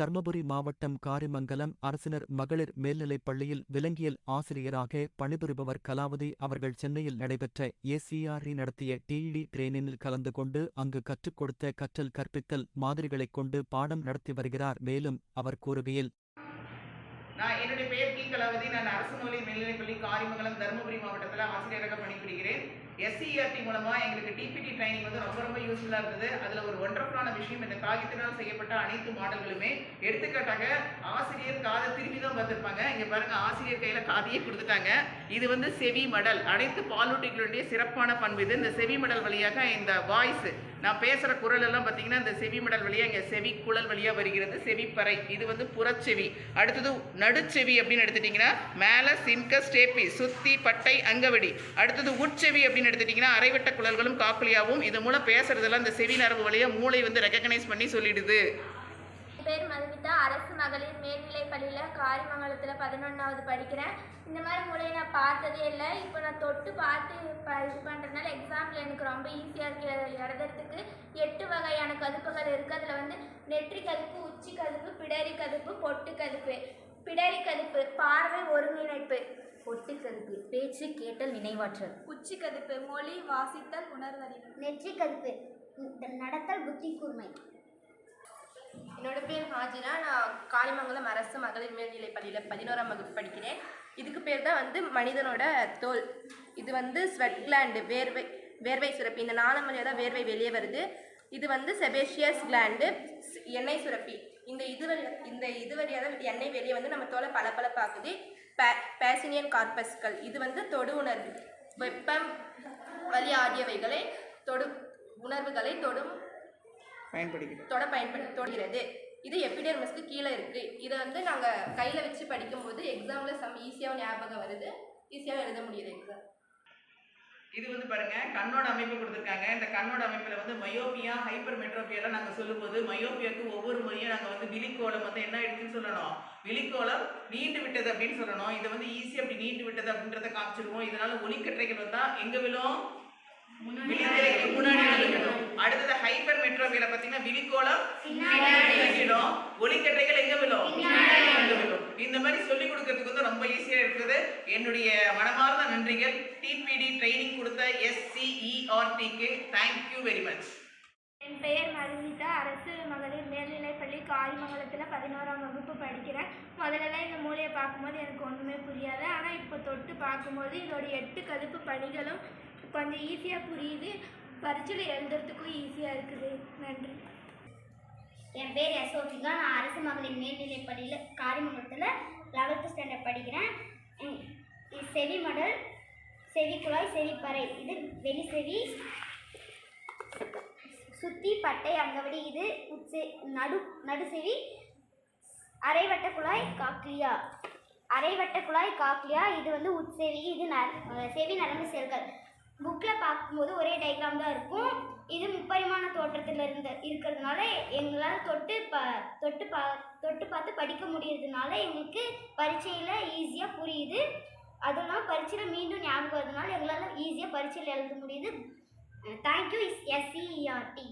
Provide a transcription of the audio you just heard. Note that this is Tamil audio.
தர்மபுரி மாவட்டம் காரிமங்கலம் அரசினர் மகளிர் மேல்நிலைப் பள்ளியில் விலங்கியல் ஆசிரியராக பணிபுரிபவர் கலாவதி அவர்கள் சென்னையில் நடைபெற்ற ஏசிஆர்இ நடத்திய டிஇடி ட்ரெயினில் கலந்து கொண்டு அங்கு கற்றுக் கொடுத்த கற்றல் கற்பித்தல் மாதிரிகளைக் கொண்டு பாடம் நடத்தி வருகிறார். மேலும் அவர் கூறுகையில் நான் என்னுடைய கலாவதி நான் அரசு மொழி மேல்நிலைப்பள்ளி காரிமங்கலம் தருமபுரி மாவட்டத்தில் ஆசிரியராக பணிபுரிகிறேன். எஸ்சிஆர்டி மூலமாக எங்களுக்கு டிபிடி ட்ரைனிங் வந்து ரொம்ப ரொம்ப யூஸ்ஃபுல்லாக இருந்தது. அதில் ஒரு ஒன்றரை விஷயம் இந்த காகிதத்தினால் செய்யப்பட்ட அனைத்து மாடல்களுமே. எடுத்துக்காட்டாக ஆசிரியர் காதை திரும்பி தான் பார்த்துருப்பாங்க. இங்கே பாருங்க ஆசிரியர் கையில் காதையே கொடுத்துட்டாங்க. இது வந்து செவி மடல் அனைத்து பாலூட்டிகளுடைய சிறப்பான பண்பு இது. இந்த செவி மடல் வழியாக இந்த வாய்ஸ் நான் பேசுகிற குரல் எல்லாம் பார்த்தீங்கன்னா இந்த செவி மடல் வழியாக இங்கே செவி குழல் வழியாக வருகிறது. செவிப்பறை. இது வந்து புறச்செவி. அடுத்தது நடுச்செவி அப்படின்னு எடுத்துட்டிங்கன்னா மேலே சிம்க ஸ்டேப்பி சுத்தி பட்டை அங்கவடி. அடுத்தது உட்செவி அப்படின்னு எடுத்துட்டிங்கன்னா அரைவட்ட குழல்களும் காக்குலியாவும் இது மூலம் பேசுறதெல்லாம் இந்த செவி நரம்பு வழியாக மூளை வந்து ரெக்கக்னைஸ் பண்ணி சொல்லிடுது. பேர் மதுமிதா. அரசு மகளிர் மேல்நிலைப் பள்ளியில் காரிமங்கலத்தில் பதினொன்றாவது படிக்கிறேன். இந்த மாதிரி முறையை நான் பார்த்ததே இல்லை. இப்போ நான் தொட்டு பார்த்து ப இது பண்ணுறதுனால எக்ஸாமில் எனக்கு ரொம்ப ஈஸியாக இருக்கு. எழுதுறதுக்கு எட்டு வகையான கதுப்புகள் இருக்குது அதில் வந்து நெற்றி கதுப்பு உச்சி கதுப்பு பிடரி கதுப்பு பொட்டு கதுப்பு. பிடரி கதுப்பு பார்வை ஒருங்கிணைப்பு. ஒட்டு கருப்பு பேச்சு கேட்டல் நினைவாற்றல். உச்சி கதுப்பு மொழி வாசித்தல் உணர்வறிவு. நெற்றி கருப்பு நடத்தல் புத்தி கூர்மை என்னோட பேர் ஹாஜினா. நான் காளிமங்கலம் அரசு மகளிர் மேல்நிலைப் பள்ளியில் பதினோராம் வகுப்பு படிக்கிறேன். இதுக்கு பேர் தான் வந்து மனிதனோட தோல். இது வந்து ஸ்வெட் கிளாண்டு வேர்வை வேர்வை சுரப்பி. இந்த நாளம் வழியாக தான் வேர்வை வெளியே வருது. இது வந்து செபேஷியஸ் கிளாண்டு எண்ணெய் சுரப்பி. இந்த இது வழி இந்த இது வழியாக தான் எண்ணெய் வெளியே வந்து நம்ம தோலை பளபளப்பாக்குது. பே பேசினியன் கார்பஸ்கள். இது வந்து தொடு உணர்வு. வெப்பம் வலி ஆகியவைகளை தொடு உணர்வுகளை தொடும் பயன்படுகிறது. தொட பயன்படுத்துகிறது இது எபிடெர்மஸ்க்கு கீழே இருக்குது இதை வந்து நாங்கள் கையில் வச்சு படிக்கும்போது எக்ஸாமில் சம் ஈஸியாக ஞாபகம் வருது. ஈஸியாக எழுத முடியுது எக்ஸாம் இது வந்து பாருங்க கண்ணோட அமைப்பு கொடுத்துருக்காங்க. இந்த கண்ணோட அமைப்பில் வந்து மயோபியா ஹைப்பர் மெட்ரோபியாலாம் நாங்கள் சொல்லும்போது மயோபியாக்கு ஒவ்வொரு முறையும் நாங்கள் வந்து விழிக்கோளம் வந்து என்ன ஆயிடுச்சுன்னு சொல்லணும். விழிக்கோளம் நீண்டு விட்டது அப்படின்னு சொல்லணும். இதை வந்து ஈஸியாக அப்படி நீண்டு விட்டது அப்படின்றத காமிச்சிருவோம். இதனால ஒளிக்கற்றைகள் வந்தா எங்க விழும் விழித்திரைக்கு முன்னாடி வந்து விழும் அடுத்தது ஹைப்பர் மெட்ரோபியால பார்த்தீங்கன்னா விழிக்கோளம் விழும் ஒளிக்கற்றைகள் எங்க விழும்? இந்த மாதிரி சொல்லி கொடுக்கறதுக்கு வந்து ரொம்ப ஈஸியா இருக்குது. என்னுடைய மனமார்ந்த நன்றிகள். டிபிடி ட்ரைனிங் கொடுத்த எஸ்சிஇஆர்டிக்கு தேங்க்யூ வெரி மச் என் பெயர் மதுமிதா அரசு மகளிர் மேல்நிலைப்பள்ளி காரிமங்கலத்தில் பதினோராம் வகுப்பு படிக்கிறேன். முதல்லலாம் இந்த மூலையை பார்க்கும்போது எனக்கு ஒன்றுமே புரியாது. ஆனால் இப்போ தொட்டு பார்க்கும்போது இதோட எட்டு கதுப்பு பணிகளும் கொஞ்சம் ஈஸியாக புரியுது. பரீட்சையில் எழுதுறதுக்கும் ஈஸியாக இருக்குது. நன்றி. என் பேர் யசோபிகா. நான் அரசு மகளிர் மேல்நிலைப் பள்ளியில் காரிமங்கலத்தில் லெவல்த்து ஸ்டாண்டர்ட் படிக்கிறேன். செவி மடல் செவி குழாய் செவிப்பறை இது வெளி செவி சுத்தி பட்டை அங்கவடி இது உட்செ நடு நடுசெவி அரைவட்ட குழாய் காக்லியா அரைவட்ட குழாய் காக்லியா இது வந்து உட்செவி இது ந செவி நரம்பு செல்கள். புக்கில் பார்க்கும்போது ஒரே டயக்ராம் தான் இருக்கும். இது முப்பரிமாண தோற்றத்தில் இருந்த இருக்கிறதுனால எங்களால் தொட்டு ப தொட்டு பா தொட்டு பார்த்து படிக்க முடியறதுனால எங்களுக்கு பரீட்சையில் ஈஸியாக புரியுது. அதெல்லாம் இல்லாமல் பரீட்சையில் மீண்டும் ஞாபகம் வரதுனால எங்களால் ஈஸியாக பரீட்சையில் எழுத முடியுது. Thank you SCERT